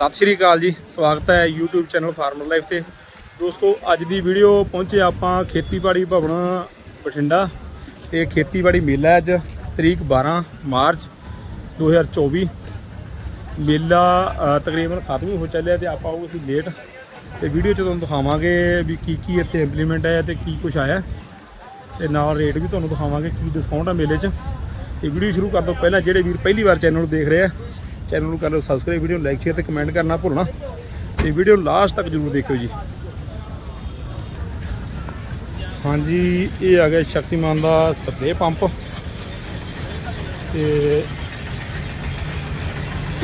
ਸਤਿ ਸ਼੍ਰੀ ਅਕਾਲ ਜੀ। ਸਵਾਗਤ ਹੈ YouTube ਚੈਨਲ ਫਾਰਮਰ ਲਾਈਫ ਤੇ। ਦੋਸਤੋ, ਅੱਜ ਦੀ ਵੀਡੀਓ ਪਹੁੰਚੇ ਆਪਾਂ ਖੇਤੀਬਾੜੀ ਭਵਨ ਬਠਿੰਡਾ ਤੇ ਖੇਤੀਬਾੜੀ ਮੇਲਾ ਹੈ ਅੱਜ, ਤਰੀਕ 12 ਮਾਰਚ 2024 ਮੇਲਾ ਤਕਰੀਬਨ ਖਤਮ ਹੀ ਹੋ ਚੱਲਿਆ ਤੇ ਆਪਾਂ ਉਹ ਅਸੀਂ ਲੇਟ ਤੇ ਵੀਡੀਓ ਚ ਤੁਹਾਨੂੰ ਦਿਖਾਵਾਂਗੇ ਵੀ ਕੀ ਕੀ ਇੱਥੇ ਇੰਪਲੀਮੈਂਟ ਹੈ ਤੇ ਕੀ ਕੁਝ ਆਇਆ। ਤੇ ਨਾਲ ਰੇਟ ਵੀ ਤੁਹਾਨੂੰ ਦਿਖਾਵਾਂਗੇ ਕੀ ਡਿਸਕਾਊਂਟ ਆ ਮੇਲੇ 'ਚ। ਤੇ ਵੀਡੀਓ ਸ਼ੁਰੂ ਕਰਨ ਤੋਂ ਪਹਿਲਾਂ ਜਿਹੜੇ ਵੀਰ ਪਹਿਲੀ ਵਾਰ ਚੈਨਲ ਨੂੰ ਦੇਖ ਰਹੇ ਆ ਚੈਨਲ ਨੂੰ ਕਰ ਲਓ ਸਬਸਕ੍ਰਾਈਬ ਵੀਡੀਓ ਲਾਈਕ ਸ਼ੇਅਰ ਤੇ ਕਮੈਂਟ ਕਰਨਾ ਭੁੱਲਣਾ। ਤੇ ਵੀਡੀਓ ਲਾਸਟ ਤੱਕ ਜਰੂਰ ਦੇਖਿਓ ਜੀ। ਹਾਂਜੀ, ਇਹ ਆ ਗਿਆ ਸ਼ਕਤੀਮਾਨ ਦਾ ਸਪਰੇਅ ਪੰਪ ਤੇ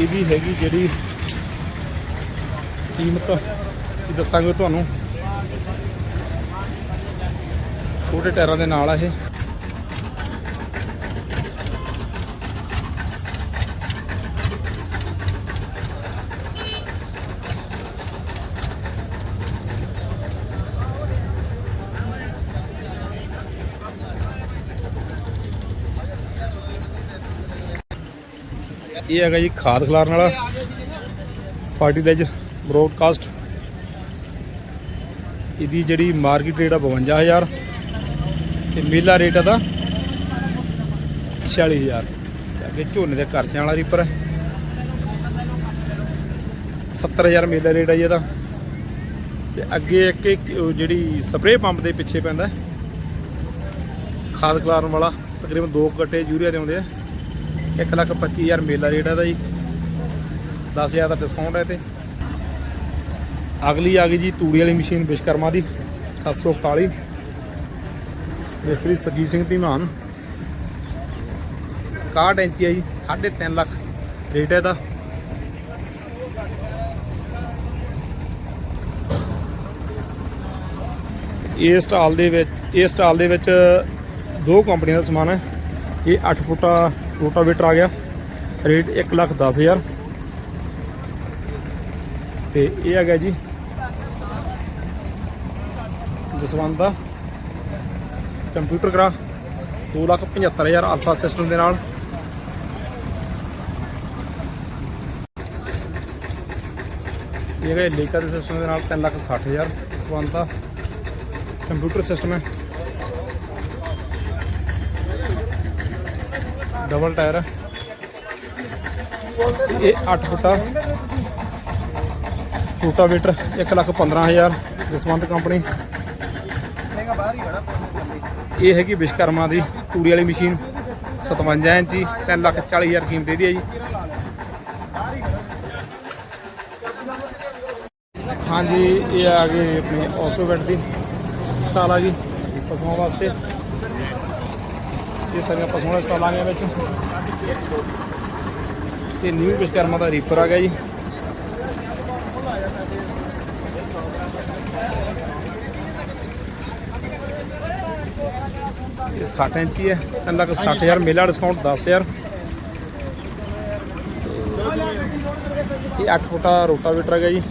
ਵੀ ਹੈਗੀ ਜਿਹੜੀ ਕੀਮਤ, ਇਹ ਦੱਸਾਂਗੇ ਤੁਹਾਨੂੰ। ਛੋਟੇ ਟਾਇਰਾਂ ਦੇ ਨਾਲ ਆ ਇਹ। ਇਹ ਹੈਗਾ ਜੀ ਖਾਦ ਖਲਾਰਨ ਵਾਲਾ। Fertiliser broadcast. ਇਹਦੀ ਜਿਹੜੀ ਮਾਰਕੀਟ ਰੇਟ ਆ 52000 ਤੇ ਮੇਲਾ ਰੇਟ ਦਾ 46000 ਤੇ ਅੱਗੇ ਝੋਨੇ ਦੇ ਖਰਚਿਆਂ ਵਾਲਾ ਰੀਪਰ ਹੈ। 70000 ਮੇਲਾ ਰੇਟ ਆ ਜੀ ਇਹਦਾ। ਤੇ ਅੱਗੇ ਇੱਕ ਜਿਹੜੀ ਸਪਰੇਅ ਪੰਪ ਦੇ ਪਿੱਛੇ ਪੈਂਦਾ ਖਾਦ ਖਲਾਰਨ ਵਾਲਾ, ਤਕਰੀਬਨ 2 ਗੱਟੇ ਯੂਰੀਆ ਦੇ ਆਉਂਦੇ ਆ। 125000 ਮੇਲਾ ਰੇਟ ਹੈ ਦਾ ਜੀ। 10000 ਦਾ ਡਿਸਕਾਊਂਟ ਹੈ ਤੇ। ਅਗਲੀ ਆ ਗਈ ਜੀ ਤੂੜੀ ਵਾਲੀ ਮਸ਼ੀਨ ਵਿਸ਼ਕਰਮਾ ਦੀ 741 ਮਿਸਤਰੀ ਸਰਜੀਤ ਸਿੰਘ ਧੀਮਾਨ। 61 ਇੰਚੀ ਹੈ ਜੀ 3.5 ਲੱਖ ਰੇਟ ਹੈ ਦਾ ਇਹ ਸਟਾਲ ਦੇ ਵਿੱਚ, ਇਹ ਸਟਾਲ ਦੇ ਵਿੱਚ ਦੋ ਕੰਪਨੀਆਂ ਦਾ ਸਮਾਨ ਹੈ। ਇਹ 8 ਫੁੱਟਾ ਰੋਟਾਵੇਟਰ ਆ ਗਿਆ। ਰੇਟ 1 ਲੱਖ 10 ਹਜ਼ਾਰ। ਤੇ ਇਹ ਹੈਗਾ ਜੀ ਜਸਵੰਤ ਦਾ। ਕੰਪਿਊਟਰ ਕਰਾ 2 ਲੱਖ 75 ਹਜ਼ਾਰ ਅਲਫਾ ਸਿਸਟਮ ਦੇ ਨਾਲ। ਇਹ ਹੈਗਾ ਲੇਕਾ ਦੇ ਸਿਸਟਮ ਦੇ ਨਾਲ 3 ਲੱਖ 60 ਹਜ਼ਾਰ ਜਸਵੰਤ ਦਾ। ਕੰਪਿਊਟਰ ਸਿਸਟਮ ਹੈ। ਡਬਲ ਟਾਇਰ ਇਹ 8 ਫੁੱਟਾ। Rotavator 1 lakh 15000 Jaswant company. ਇਹ ਹੈਗੀ ਵਿਸ਼ਕਰਮਾ ਦੀ ਤੂੜੀ ਵਾਲੀ ਮਸ਼ੀਨ। 57 ਇੰਚੀ 3 ਲੱਖ 40000 ਕੀਮਤ ਇਹਦੀ ਹੈ ਜੀ। ਹਾਂਜੀ, ਇਹ ਆ ਗਏ ਆਪਣੀ ਆਸਟੋਵੈਟ ਦੀ ਸਟਾਲ ਆ ਗਈ ਪਸ਼ੂਆਂ ਵਾਸਤੇ। ਇਹ ਸਾਰੀਆਂ ਪਸ਼ੂਆਂ ਦੇ ਸਟਾਲਾਂ ਆ ਵਿੱਚ। ਤੇ ਨਿਊ ਵਿਸ਼ਕਰਮਾ ਦਾ ਰੀਪਰ ਆ ਗਿਆ ਜੀ। ਇਹ 60 ਇੰਚੀ ਹੈ 3 ਲੱਖ 60000 ਮੇਲਾ ਡਿਸਕਾਊਂਟ 10000 ਇਹ 8 ਫੁੱਟਾ ਰੋਟਾਵੇਟਰ ਹੈਗਾ ਜੀ।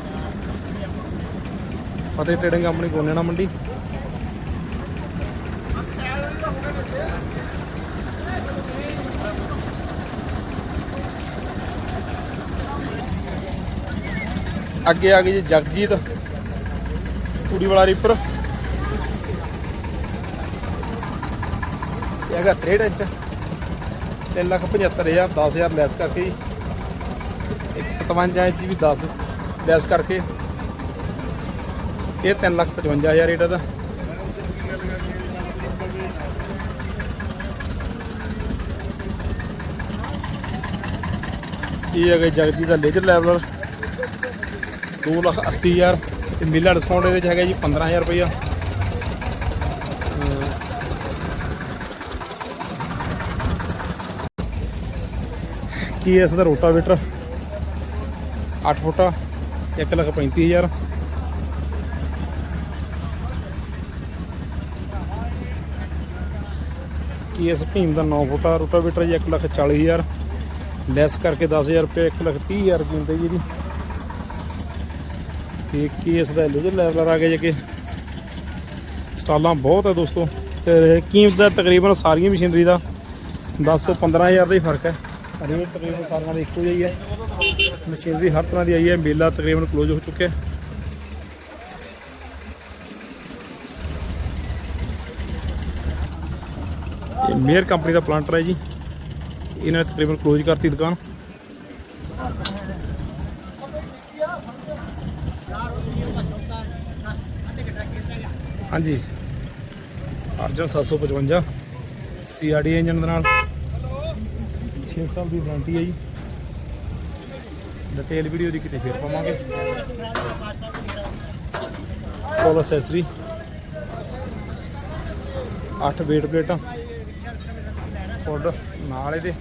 ਫਤਿਹ ਟ੍ਰੇਡਿੰਗ ਕੰਪਨੀ ਗੋਨੇਣਾ ਮੰਡੀ। ਅੱਗੇ ਆ ਗਈ ਜੀ ਜਗਜੀਤ, ਕੁੜੀ ਵਾਲਾ ਰੀਪਰ ਇਹ ਹੈਗਾ 63 ਇੰਚ 3 ਲੱਖ 75000 10000 ਲੈਸ ਕਰਕੇ ਜੀ। ਇੱਕ 57 ਇੰਚ ਵੀ 10 ਲੈਸ ਕਰਕੇ। ਇਹ 3 ਲੱਖ 55000 ਰੇਟ ਇਹਦਾ। ਇਹ ਹੈਗਾ ਜਗਜੀਤ ਦਾ ਲੇਜ਼ਰ ਲੈਵਲਰ 2 ਲੱਖ 80000 ਤੇ ਮੇਲਾ ਡਿਸਕਾਊਂਟ ਇਹਦੇ 'ਚ ਹੈਗਾ ਜੀ 15000 ਰੁਪਇਆ ਕੀ ਇਸ ਦਾ ਰੋਟਾਵੇਟਰ? 8 ਫੁੱਟ 1 ਲੱਖ 35000 ਕੀ ਇਸ ਭੀਮ ਦਾ 9 ਫੁੱਟਾ ਰੋਟਾਵੇਟਰ ਜੀ 1 ਲੱਖ 40000 ਲੈਸ ਕਰਕੇ 10000 ਰੁਪਏ 1 ਲੱਖ 30000 ਕੀਮਤ ਹੈ ਜੀ। ਇਹਦੀ ਤੇ ਕੀ ਇਸ ਦਾ ਲੇਜ਼ਰ ਲੈਵਲਰ ਆ ਗਿਆ ਜੇ ਕਿ ਸਟਾਲਾਂ ਬਹੁਤ ਹੈ ਦੋਸਤੋ, ਤੇ ਕੀਮਤ ਦਾ ਤਕਰੀਬਨ ਸਾਰੀਆਂ ਮਸ਼ੀਨਰੀ ਦਾ 10 ਤੋਂ 15000 ਦਾ ਹੀ ਫ਼ਰਕ ਹੈ। ਰੇਟ ਤਕਰੀਬਨ ਸਾਰੀਆਂ ਦਾ ਇੱਕੋ ਜਿਹੀ ਹੈ ਮਸ਼ੀਨਰੀ ਹਰ ਤਰ੍ਹਾਂ ਦੀ ਆਈ ਹੈ, ਮੇਲਾ ਤਕਰੀਬਨ ਕਲੋਜ਼ ਹੋ ਚੁੱਕਿਆ ਹੈ। ਇਹ ਮੇਅਰ ਕੰਪਨੀ ਦਾ ਪਲਾਂਟਰ ਹੈ ਜੀ। ਇਹਨਾਂ ਨੇ ਤਕਰੀਬਨ ਕਲੋਜ਼ ਕਰਤੀ ਦੁਕਾਨ। ਹਾਂਜੀ। ਅਰਜਨ 755 ਸੀਆਰਡੀ ਇੰਜਨ ਦੇ ਨਾਲ। 6 ਸਾਲ ਦੀ ਵਾਰੰਟੀ ਹੈ ਜੀ। ਡਿਟੇਲ ਵੀਡੀਓ ਦੀ ਕਿਤੇ ਫੇਰ ਪਾਵਾਂਗੇ। ਕੋਲ ਅਸੈਸਰੀ 8 ਵੇਟ ਪਲੇਟਾਂ ਪੁੱਡ ਨਾਲ ਇਹਦੇ।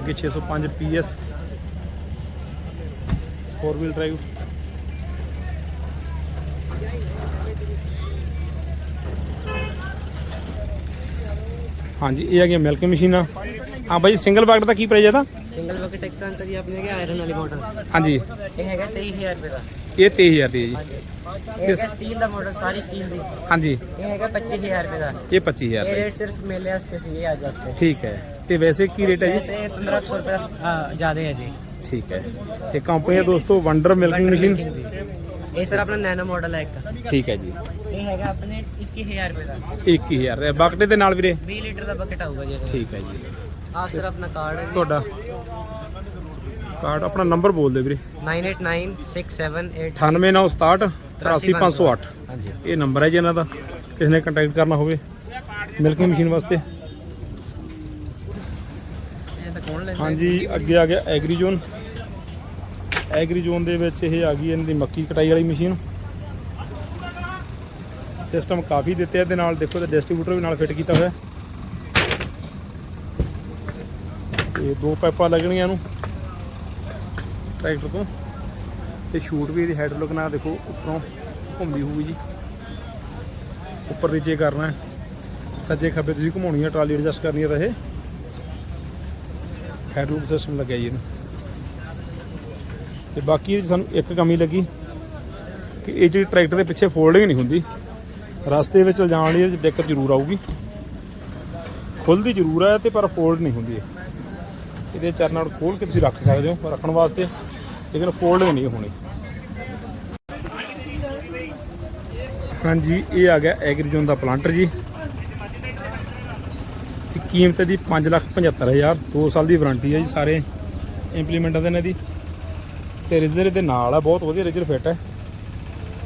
ਅੱਗੇ 605 ਪੀਐਸ 4 ਵੀਲ ਡਰਾਈਵ ਹਾਂਜੀ ਇਹ ਆ ਗਿਆ ਮਿਲਕ ਮਸ਼ੀਨਾਂ। ਹਾਂ ਬਾਈ ਸਿੰਗਲ ਬਾਕਟ ਦਾ ਕੀ ਪ੍ਰਾਈਸ ਹੈ ਇਹਦਾ? ਸਿੰਗਲ ਬਕਟ ਇੱਕ ਤਾਂ ਅੰਕਲ ਜੀ ਆਪਣੇ ਹੈਗਾ ਆਇਰਨ ਵਾਲੀ ਮਾਡਲ ਹਾਂਜੀ। ਇਹ ਹੈਗਾ 23000 ਰੁਪਏ ਦਾ। ਇਹ 23000 ਦੀ ਹੈ ਜੀ। ਇਹ ਹੈਗਾ ਸਟੀਲ ਦਾ ਮਾਡਲ ਸਾਰੀ ਸਟੀਲ ਦੀ। ਹਾਂਜੀ। ਇਹ ਹੈਗਾ 25000 ਰੁਪਏ ਦਾ। ਇਹ 25000 ਇਹ ਦਾ ਰੇਟ ਸਿਰਫ ਮੇਲੇ ਵਾਸਤੇ ਸੀ ਇਹ ਅੱਜ ਵਾਸਤੇ। ਠੀਕ ਹੈ। ਤੇ ਵੈਸੇ ਕੀ ਰੇਟ ਹੈ ਜੀ? ਵੈਸੇ 1500 ਰੁਪਏ ਜ਼ਿਆਦਾ ਹੈ ਜੀ। ਠੀਕ ਹੈ। ਤੇ ਕੰਪਨੀ ਦਾ ਦੋਸਤੋ ਵੰਡਰ ਮਿਲਕਿੰਗ ਮਸ਼ੀਨ ਇਹ ਸਰ ਆਪਣਾ ਨੈਨੋ ਮਾਡਲ ਹੈ ਇੱਕ। ਠੀਕ ਹੈ ਜੀ। ਇਹ ਹੈਗਾ ਆਪਣੇ 21000 ਰੁਪਏ ਦਾ। 21000 ਹੈ ਬਾਕਟੇ ਦੇ ਨਾਲ ਵੀਰੇ? 20 ਲੀਟਰ ਦਾ ਬਕਟ ਆਊਗਾ ਜੀ ਇਹਦਾ ਠੀਕ ਹੈ ਜੀ। ਆਹ ਸਰ ਆਪਣਾ ਕਾਰਡ ਹੈ ਜੀ। ਤੁਹਾਡਾ ਕਾਰਡ ਆਪਣਾ ਨੰਬਰ ਬੋਲ ਦਿਓ ਵੀਰੇ। 989678 98967 83508 ਹਾਂਜੀ। ਇਹ ਨੰਬਰ ਹੈ ਜੀ ਇਹਨਾਂ ਦਾ। ਕਿਸੇ ਨੇ ਕੰਟੈਕਟ ਕਰਨਾ ਹੋਵੇ। ਮਿਲਕਿੰਗ ਮਸ਼ੀਨ ਵਾਸਤੇ। ਇਹ ਤਾਂ ਕੌਣ ਲੈਂਦਾ ਹਾਂਜੀ ਅੱਗੇ ਆ ਗਿਆ ਐਗਰੀ ਜ਼ੋਨ ਐਗਰੀ ਜ਼ੋਨ ਦੇ ਵਿੱਚ ਇਹ ਆ ਗਈ ਇਹਨਾਂ ਦੀ ਮੱਕੀ ਕਟਾਈ ਵਾਲੀ ਮਸ਼ੀਨ। ਸਿਸਟਮ ਕਾਫੀ ਦਿੱਤੇ ਇਹਦੇ ਨਾਲ ਦੇਖੋ ਤੇ ਡਿਸਟ੍ਰੀਬਿਊਟਰ ਵੀ ਨਾਲ ਫਿੱਟ ਕੀਤਾ ਹੋਇਆ। ਤੇ ਦੋ ਪਾਈਪਾਂ ਲੱਗਣੀਆਂ ਇਹਨੂੰ ਟਰੈਕਟਰ ਤੋਂ। ਤੇ ਸ਼ੂਟ ਵੀ ਇਹਦੀ ਹੈਡਰੋਲਿਕ ਨਾਲ ਦੇਖੋ, ਉੱਪਰੋਂ ਘੁੰਮਦੀ ਹੋਊਗੀ ਜੀ। ਉੱਪਰ ਨੀਚੇ ਕਰਨਾ ਹੈ। ਸੱਜੇ ਖੱਬੇ ਤੁਸੀਂ ਘੁਮਾਉਣੀ ਹੈ, ਟਰਾਲੀ ਐਡਜਸਟ ਕਰਨੀ ਹੈ ਤਾਂ ਇਹ। ਹੈਡਰੂਮ ਸਿਸਟਮ ਲੱਗਿਆ ਜੀ ਇਹਨੂੰ। ਤੇ ਬਾਕੀ ਇਹਦੀ ਸਾਨੂੰ ਇੱਕ ਕਮੀ ਲੱਗੀ ਕਿ ਇਹ ਜਿਹੜੀ ਟਰੈਕਟਰ ਦੇ ਪਿੱਛੇ ਫੋਲਡਿੰਗ ਨਹੀਂ ਹੁੰਦੀ। ਰਸਤੇ ਵਿੱਚ ਲਿਜਾਣ ਲਈ ਇਹ ਦਿੱਕਤ ਜ਼ਰੂਰ ਆਊਗੀ। ਖੁੱਲਦੀ ਜ਼ਰੂਰ ਹੈ ਤੇ ਪਰ ਫੋਲਡ ਨਹੀਂ ਹੁੰਦੀ ਇਹਦੇ ਚਰਨ ਨਾਲ ਖੋਲ ਕੇ ਤੁਸੀਂ ਰੱਖ ਸਕਦੇ ਹੋ ਰੱਖਣ ਵਾਸਤੇ। ਲੇਕਿਨ ਫੋਲਡ ਨਹੀਂ ਹੋਣੀ। ਹਾਂਜੀ, ਇਹ ਆ ਗਿਆ ਐਗਰੀਜੋਨ ਦਾ ਪਲਾਂਟਰ ਜੀ। ਦੀ ਕੀਮਤ ਦੀ 575000 2 ਸਾਲ ਦੀ ਵਾਰੰਟੀ ਹੈ ਜੀ ਸਾਰੇ ਇੰਪਲੀਮੈਂਟ ਦੇ ਇਹਨਾਂ ਦੀ ਤੇ ਰਿਜ਼ਰ ਦੇ ਨਾਲ ਆ ਬਹੁਤ ਵਧੀਆ ਰਿਜ਼ਰ ਫਿੱਟ ਹੈ।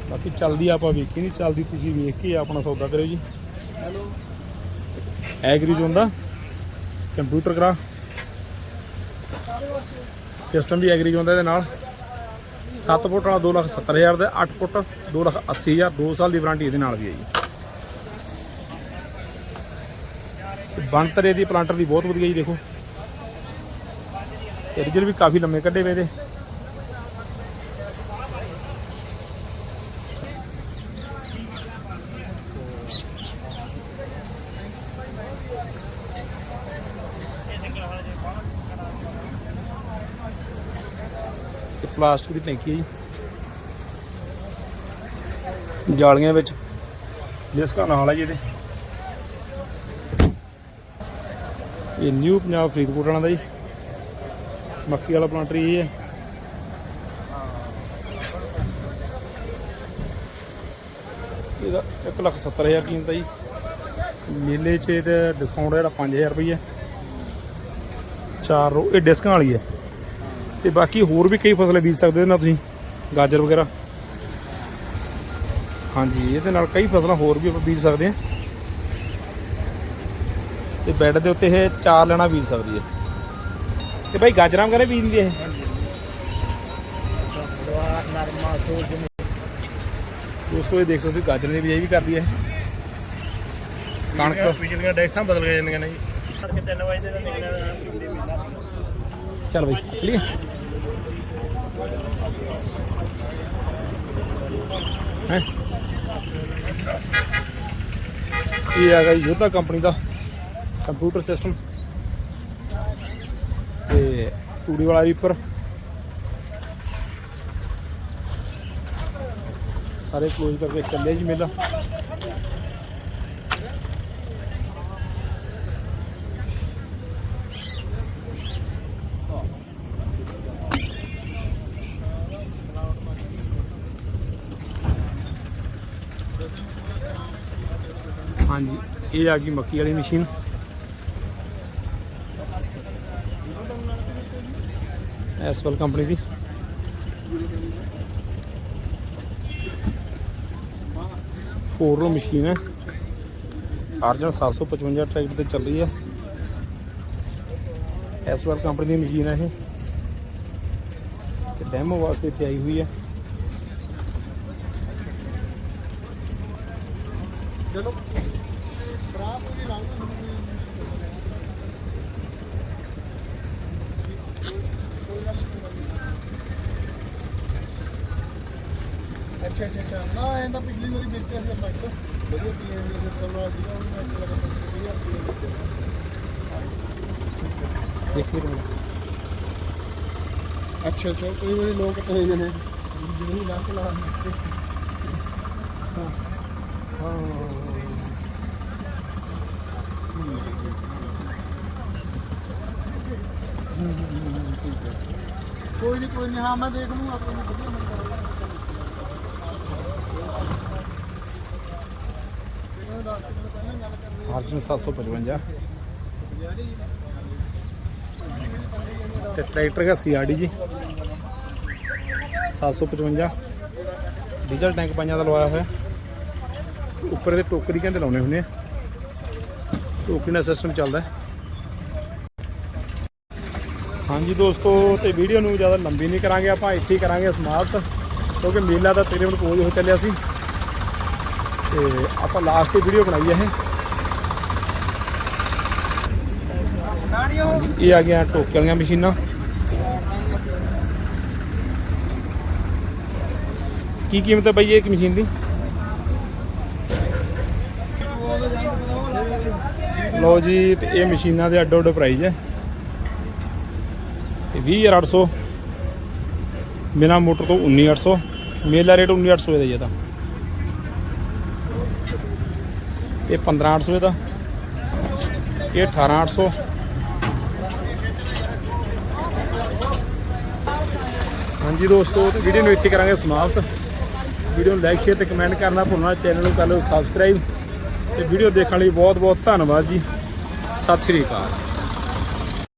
ਬਾਕੀ ਚੱਲਦੀ ਆਪਾਂ ਵੇਖੀ ਨਹੀਂ ਚੱਲਦੀ ਤੁਸੀਂ ਵੇਖ ਕੇ ਆਪਣਾ ਸੌਦਾ ਕਰਿਓ ਜੀ। ਐਗਰੀ ਜ਼ੋਨ ਦਾ ਕੰਪਿਊਟਰ ਕਰਾ। ਸਿਸਟਮ ਵੀ ਐਗਰੀ ਜ਼ੋਨ ਦਾ ਇਹਦੇ ਨਾਲ। 7 ਫੁੱਟ ਵਾਲਾ 270000 ਦਾ 8 ਫੁੱਟ 280000 2 ਸਾਲ ਦੀ ਵਾਰੰਟੀ ਇਹਦੇ ਨਾਲ ਵੀ ਹੈ ਜੀ। ਤੇ ਬਣਤਰ ਇਹਦੀ ਪਲਾਂਟਰ ਦੀ ਬਹੁਤ ਵਧੀਆ ਜੀ ਦੇਖੋ। ਤੇ ਰਿਜਲ ਵੀ ਕਾਫੀ ਲੰਮੇ ਕੱਢੇ ਵੇ ਇਹਦੇ। ਪਲਾਸਟਿਕ ਦੀ ਟੈਂਕੀ ਹੈ ਜੀ। ਜਾਲੀਆਂ ਵਿੱਚ। ਡਿਸਕਾਂ ਨਾਲ ਹੈ ਜੀ ਇਹਦੇ। ਇਹ ਨਿਊ ਪੰਜਾਬ ਫਰੀਦਕੋਟ ਵਾਲਾ ਦਾ ਜੀ। ਮੱਕੀ ਵਾਲਾ ਪਲਾਂਟਰ ਇਹ ਹੈ। ਇਹਦਾ 170000 ਕੀਮਤ ਹੈ ਜੀ। ਮੇਲੇ 'ਚ ਇਹਦਾ ਡਿਸਕਾਊਂਟ ਜਿਹੜਾ 5000 ਰੁਪਏ ਹੈ ਚਾਰ ਰੋ ਇਹ ਡਿਸਕਾਂ ਵਾਲੀ ਹੈ। ਤੇ ਬਾਕੀ ਹੋਰ ਵੀ ਕਈ ਫਸਲਾਂ ਬੀਜ ਸਕਦੇ ਹੋ ਨਾ ਤੁਸੀਂ ਗਾਜਰ ਵਗੈਰਾ। ਹਾਂਜੀ ਇਹਦੇ ਨਾਲ ਕਈ ਫਸਲਾਂ ਹੋਰ ਵੀ ਆਪਾਂ ਬੀਜ ਸਕਦੇ ਹਾਂ। ਤੇ ਬੈੱਡ ਦੇ ਉੱਤੇ ਇਹ ਚਾਰ ਲੈਣਾ ਬੀਜ ਸਕਦੀ ਹੈ। ਤੇ ਭਾਈ ਗਾਜਰਾਂ ਵਗੈਰਾ ਬੀਜ ਦਿੰਦੀ ਹੈ ਦੋਸਤੋ ਇਹ ਦੇਖ ਸਕਦੇ ਹੋ ਗਾਜਰ ਦੀ ਬਿਜਾਈ ਵੀ ਕਰਦੀ ਹੈ ਕਣਕ। ਪਿਛਲੀਆਂ ਡੈਕਸਾਂ ਬਦਲ ਗਏ ਜਾਂਦੀਆਂ ਨੇ ਜੀ। ਤੜਕੇ 3 ਵਜੇ ਦੇ ਨਿਕਲਿਆ ਚੱਲ ਬਈ ਚਲੀਏ। ਹੈ। ਇਹ ਆ ਯੋਧਾ ਕੰਪਨੀ ਦਾ ਕੰਪਿਊਟਰ ਸਿਸਟਮ। ਤੇ ਤੂੜੀ ਵਾਲਾ ਰੀਪਰ ਸਾਰੇ ਕਲੋਜ਼ ਕਰਕੇ ਚੱਲਿਆ ਜੀ ਮੇਲਾ। ਹਾਂਜੀ, ਇਹ ਆ ਗਈ ਮੱਕੀ ਵਾਲੀ ਮਸ਼ੀਨ। ਐਸਵਲ ਕੰਪਨੀ ਦੀ। ਫੋਰ ਰੋ ਮਸ਼ੀਨ ਹੈ। ਅਰਜਨ 755 ਟਰੈਕਟਰ ਤੇ ਚੱਲ ਰਹੀ ਹੈ। ਐਸਵਲ ਕੰਪਨੀ ਦੀ ਮਸ਼ੀਨ ਹੈ ਇਹ। ਤੇ ਡੈਮੋ ਵਾਸਤੇ ਇੱਥੇ ਆਈ ਹੋਈ ਹੈ ਚਲੋ ਖਰਾਬ ਹੋ ਗਈ ਰੰਗ ਅੱਛਾ ਅੱਛਾ ਅੱਛਾ। ਨਾ ਇਹ ਤਾਂ ਪਿਛਲੀ ਵਾਰੀ ਵੇਚਿਆ ਸੀ ਆਪਾਂ ਇੱਕ। ਵਧੀਆ ਪੀਐਨ ਦਾ ਸਿਸਟਮ ਨਾਲ ਸੀਗਾ ਉਹ ਮੈਂ ਇੱਕ ਲਗਾ 20000 ਰੁਪਏ ਦੇਖੀਏ ਤੁਸੀਂ ਅੱਛਾ ਅੱਛਾ ਕਈ ਵਾਰੀ ਲੋਕ ਕਹੇ ਜਨੇ ਜਿਹੜੀ ਲੱਕ ਲਾ ਦਿੱਤੇ ਹਾਂ। ਹਾਂ। ਕੋਈ ਨਹੀਂ ਕੋਈ ਨਹੀਂ ਹਾਂ ਮੈਂ ਦੇਖ ਲੂੰਗਾ ਵਧੀਆ ਮਿਲ ਜਾਊਗਾ ਇਹਨਾਂ ਦਾ 10 ਮਿੰਟ ਪਹਿਲਾਂ ਗੱਲ ਕਰਨੀ ਅਰਜਨ 755 ਤੇ ਟਰੈਕਟਰ ਦਾ ਸੀਆਰਡੀ ਜੀ। 755 ਡੀਜ਼ਲ ਟੈਂਕ ਪੰਜਾਂ ਦਾ ਲਵਾਇਆ ਹੋਇਆ। ਉੱਪਰ ਦੇ ਟੋਕਰੀ ਕਹਿੰਦੇ ਲਾਉਣੇ ਹੁੰਦੇ ਆ। ਟੋਕਰੀ ਨਾਲ ਸਿਸਟਮ ਚੱਲਦਾ। ਹਾਂਜੀ ਦੋਸਤੋ, ਤੇ ਵੀਡੀਓ ਨੂੰ ਜ਼ਿਆਦਾ ਲੰਬੀ ਨਹੀਂ ਕਰਾਂਗੇ, ਆਪਾਂ ਇੱਥੇ ਹੀ ਕਰਾਂਗੇ ਸਮਾਪਤ। ਕਿਉਂਕਿ ਮੇਲਾ ਤਾਂ ਤਕਰੀਬਨ ਕੋਲ ਹੋ ਚੱਲਿਆ ਸੀ। ਤੇ ਆਪਾਂ ਲਾਸਟ ਤੇ ਵੀਡੀਓ ਬਣਾਈ ਹੈ ਇਹ। ਇਹ ਆ ਗਿਆ ਟੋਕੇ ਵਾਲੀਆਂ ਮਸ਼ੀਨਾਂ। ਕੀ ਕੀਮਤ ਹੈ ਬਾਈ ਇਹ ਇੱਕ ਮਸ਼ੀਨ ਦੀ? ਲੋ ਜੀ, ਤੇ ਇਹ ਮਸ਼ੀਨਾਂ ਦੇ ਅੱਡੋ ਅੱਡ ਪ੍ਰਾਈਸ ਹੈ। ਤੇ 20800 ਬਿਨਾ ਮੋਟਰ ਤੋਂ 19800 ਮੇਲਾ ਰੇਟ 19800 ਦਾ ਹੀ ਹੈ ਤਾਂ। ਇਹ 15800 ਦਾ, ਇਹ 18800 ਹਾਂਜੀ ਦੋਸਤੋ, ਤੇ ਵੀਡੀਓ ਨੂੰ ਇੱਥੇ ਕਰਾਂਗੇ ਸਮਾਪਤ। ਵੀਡੀਓ ਨੂੰ ਲਾਈਕ ਸ਼ੇਅਰ ਤੇ ਕਮੈਂਟ ਕਰਨਾ ਭੁੱਲਣਾ ਚੈਨਲ ਨੂੰ ਕਰ ਲਓ ਸਬਸਕ੍ਰਾਈਬ ਤੇ ਵੀਡੀਓ ਦੇਖਣ ਲਈ ਬਹੁਤ ਬਹੁਤ ਧੰਨਵਾਦ ਜੀ। ਸਤਿ ਸ਼੍ਰੀ ਅਕਾਲ।